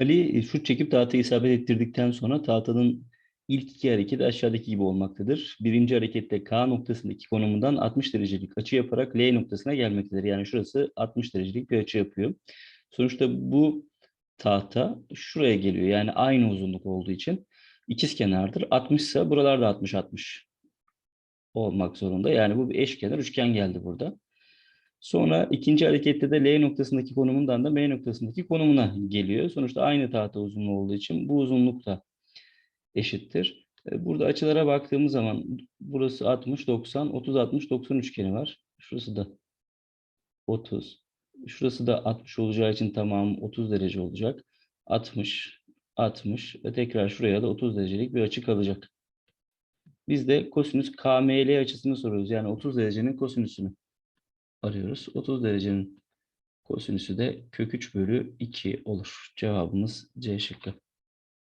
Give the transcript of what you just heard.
Ali e, şut çekip tahtayı isabet ettirdikten sonra tahtanın ilk iki hareketi aşağıdaki gibi olmaktadır. Birinci harekette K noktasındaki konumundan 60 derecelik açı yaparak L noktasına gelmektedir. Yani şurası 60 derecelik bir açı yapıyor. Sonuçta bu tahta şuraya geliyor. Yani aynı uzunluk olduğu için ikizkenardır. 60 ise buralarda 60 60 olmak zorunda. Yani bu bir eşkenar üçgen geldi burada. Sonra ikinci harekette de L noktasındaki konumundan da M noktasındaki konumuna geliyor. Sonuçta aynı tahta uzunluğu olduğu için bu uzunluk da eşittir. E, Burada açılara baktığımız zaman burası 60, 90, 30, 60, 90 üçgeni var. Şurası da 30. Şurası da 60 olacağı için tamam 30 derece olacak. 60, 60 ve tekrar şuraya da 30 derecelik bir açı kalacak. Biz de kosinüs KML açısını soruyoruz. Yani 30 derecenin kosinüsünü arıyoruz. 30 derecenin kosinüsü de kök 3 bölü 2 olur. Cevabımız C şıkkı.